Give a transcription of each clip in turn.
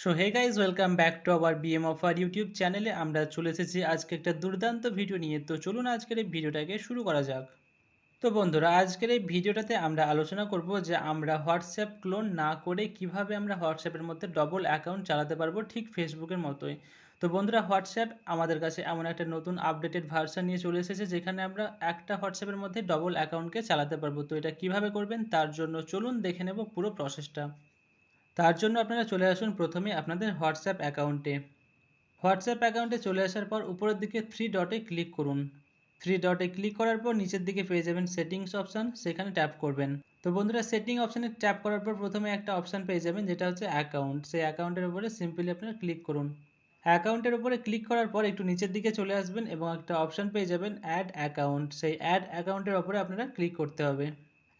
So hey guys welcome back to our BM offer YouTube চ্যানেলে আমরা চলে এসেছি আজকে একটা দুর্দান্ত ভিডিও নিয়ে। তো চলুন আজকের এই ভিডিওটাকে শুরু করা যাক। তো বন্ধুরা, আজকের এই ভিডিওটাতে আমরা আলোচনা করব যে আমরা হোয়াটসঅ্যাপ ক্লোন না করে কীভাবে আমরা হোয়াটসঅ্যাপের মধ্যে ডবল অ্যাকাউন্ট চালাতে পারব ঠিক ফেসবুকের মতোই। তো বন্ধুরা হোয়াটসঅ্যাপ আমাদের কাছে এমন একটা নতুন আপডেটেড ভার্সন নিয়ে চলে এসেছে যেখানে আমরা একটা হোয়াটসঅ্যাপের মধ্যে ডবল অ্যাকাউন্টকে চালাতে পারব। তো এটা কীভাবে করবেন তার জন্য চলুন দেখে নেব পুরো প্রসেসটা তার জন্য আপনারা চলে আসুন প্রথমে আপনাদের হোয়াটসঅ্যাপ অ্যাকাউন্টে। হোয়াটসঅ্যাপ অ্যাকাউন্টে চলে আসার পর উপরের দিকে থ্রি ডটে ক্লিক করুন। থ্রি ডটে ক্লিক করার পর নিচের দিকে পেয়ে যাবেন সেটিংস অপশান সেখানে ট্যাপ করবেন। তো বন্ধুরা সেটিং অপশানে ট্যাপ করার পর প্রথমে একটা অপশান পেয়ে যাবেন, যেটা হচ্ছে অ্যাকাউন্ট সেই অ্যাকাউন্টের উপরে সিম্পলি আপনারা ক্লিক করুন। অ্যাকাউন্টের উপরে ক্লিক করার পর একটু নিচের দিকে চলে আসবেন এবং একটা অপশান পেয়ে যাবেন অ্যাড অ্যাকাউন্ট সেই অ্যাড অ্যাকাউন্টের উপরে আপনারা ক্লিক করতে হবে।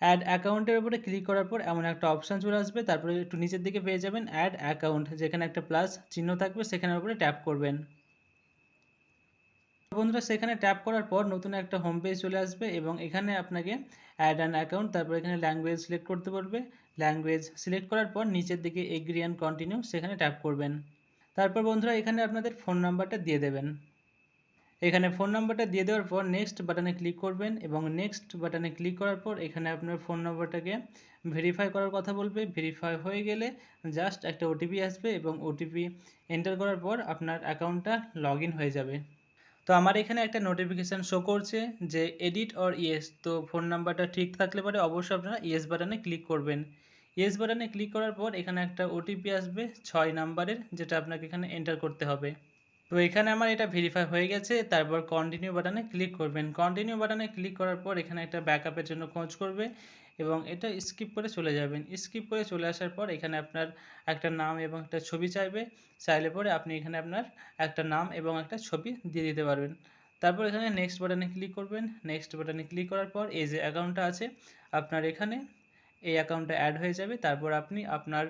অ্যাড অ্যাকাউন্টের উপরে ক্লিক করার পর এমন একটা অপশান চলে আসবে। তারপরে একটু নিচের দিকে পেয়ে যাবেন অ্যাড অ্যাকাউন্ট যেখানে একটা প্লাস চিহ্ন থাকবে, সেখানের উপরে ট্যাপ করবেন। বন্ধুরা, সেখানে ট্যাপ করার পর নতুন একটা হোম পেজ চলে আসবে এবং এখানে আপনাকে অ্যাড অ্যান অ্যাকাউন্ট তারপর এখানে ল্যাঙ্গুয়েজ সিলেক্ট করতে পারবে ল্যাঙ্গুয়েজ সিলেক্ট করার পর নিচের দিকে এগ্রি অ্যান্ড কন্টিনিউ সেখানে ট্যাপ করবেন। তারপর বন্ধুরা, এখানে আপনাদের ফোন নাম্বারটা দিয়ে দেবেন। এখানে ফোন নাম্বারটা দিয়ে দেওয়ার পর নেক্সট বাটনে ক্লিক করবেন এবং নেক্সট বাটনে ক্লিক করার পর এখানে আপনার ফোন নাম্বারটাকে ভেরিফাই করার কথা বলবে। ভেরিফাই হয়ে গেলে জাস্ট একটা ওটিপি আসবে এবং ওটিপি এন্টার করার পর আপনার অ্যাকাউন্টটা লগ হয়ে যাবে। তো আমার এখানে একটা নোটিফিকেশান শো করছে যে এডিট অর ইয়েস তো ফোন নাম্বারটা ঠিক থাকলে পরে অবশ্যই আপনারা ইয়েস বাটনে ক্লিক করবেন। ইয়েস বাটনে ক্লিক করার পর এখানে একটা ওটিপি আসবে, ছয় নাম্বারের যেটা আপনাকে এখানে এন্টার করতে হবে। তো এখানে আমার এটা ভেরিফাই হয়ে গেছে, তারপর কন্টিনিউ বাটনে ক্লিক করবেন। কন্টিনিউ বাটনে ক্লিক করার পর এখানে একটা ব্যাকআপের জন্য খোঁজ করবে এবং এটা স্কিপ করে চলে যাবেন। স্কিপ করে চলে আসার পর এখানে আপনার একটা নাম এবং একটা ছবি চাইবে, চাইলে পরে আপনি এখানে আপনার একটা নাম এবং একটা ছবি দিয়ে দিতে পারবেন। তারপর এখানে নেক্সট বাটনে ক্লিক করবেন। নেক্সট বাটনে ক্লিক করার পর এই যে অ্যাকাউন্টটা আছে, আপনার এখানে এই অ্যাকাউন্টটা অ্যাড হয়ে যাবে। তারপর আপনি আপনার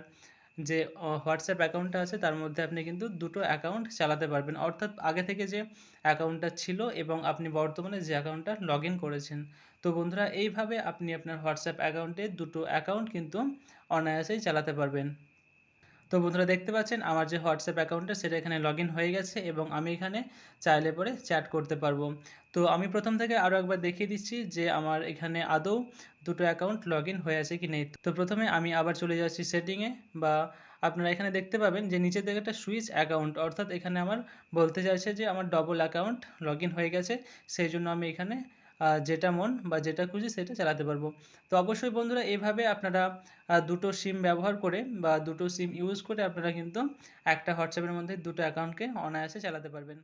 যে হোয়াটসঅ্যাপ অ্যাকাউন্টটা আছে, তার মধ্যে আপনি কিন্তু দুটো অ্যাকাউন্ট চালাতে পারবেন। অর্থাৎ আগে থেকে যে অ্যাকাউন্টটা ছিল এবং আপনি বর্তমানে যে অ্যাকাউন্টটা লগ করেছেন। তো বন্ধুরা, এইভাবে আপনি আপনার হোয়াটসঅ্যাপ অ্যাকাউন্টে দুটো অ্যাকাউন্ট কিন্তু অনায়াসেই চালাতে পারবেন। তো বন্ধুরা দেখতে পাচ্ছেন, আমার যে হোয়াটসঅ্যাপ অ্যাকাউন্টটা সেটা এখানে লগ হয়ে গেছে এবং আমি এখানে চাইলে পরে চ্যাট করতে পারব। তো আমি প্রথম থেকে আরও একবার দেখিয়ে দিচ্ছি যে আমার এখানে আদৌ দুটো অ্যাকাউন্ট লগ হয়ে আছে কি নেই। তো প্রথমে আমি আবার চলে যাচ্ছি সেটিংয়ে বা আপনারা এখানে দেখতে পাবেন যে নিচের দিকে একটা সুইচ অ্যাকাউন্ট, অর্থাৎ এখানে আমার বলতে চাইছে যে আমার ডবল অ্যাকাউন্ট লগ হয়ে গেছে, সেই জন্য আমি এখানে যেটা মন বা যেটা খুঁজি সেটা চালাতে পারব। তো অবশ্যই বন্ধুরা এভাবে আপনারা দুটো সিম ব্যবহার করে বা দুটো সিম ইউজ করে আপনারা কিন্তু একটা হোয়াটসঅ্যাপের মধ্যে দুটো অ্যাকাউন্টকে অনায়াসে চালাতে পারবেন।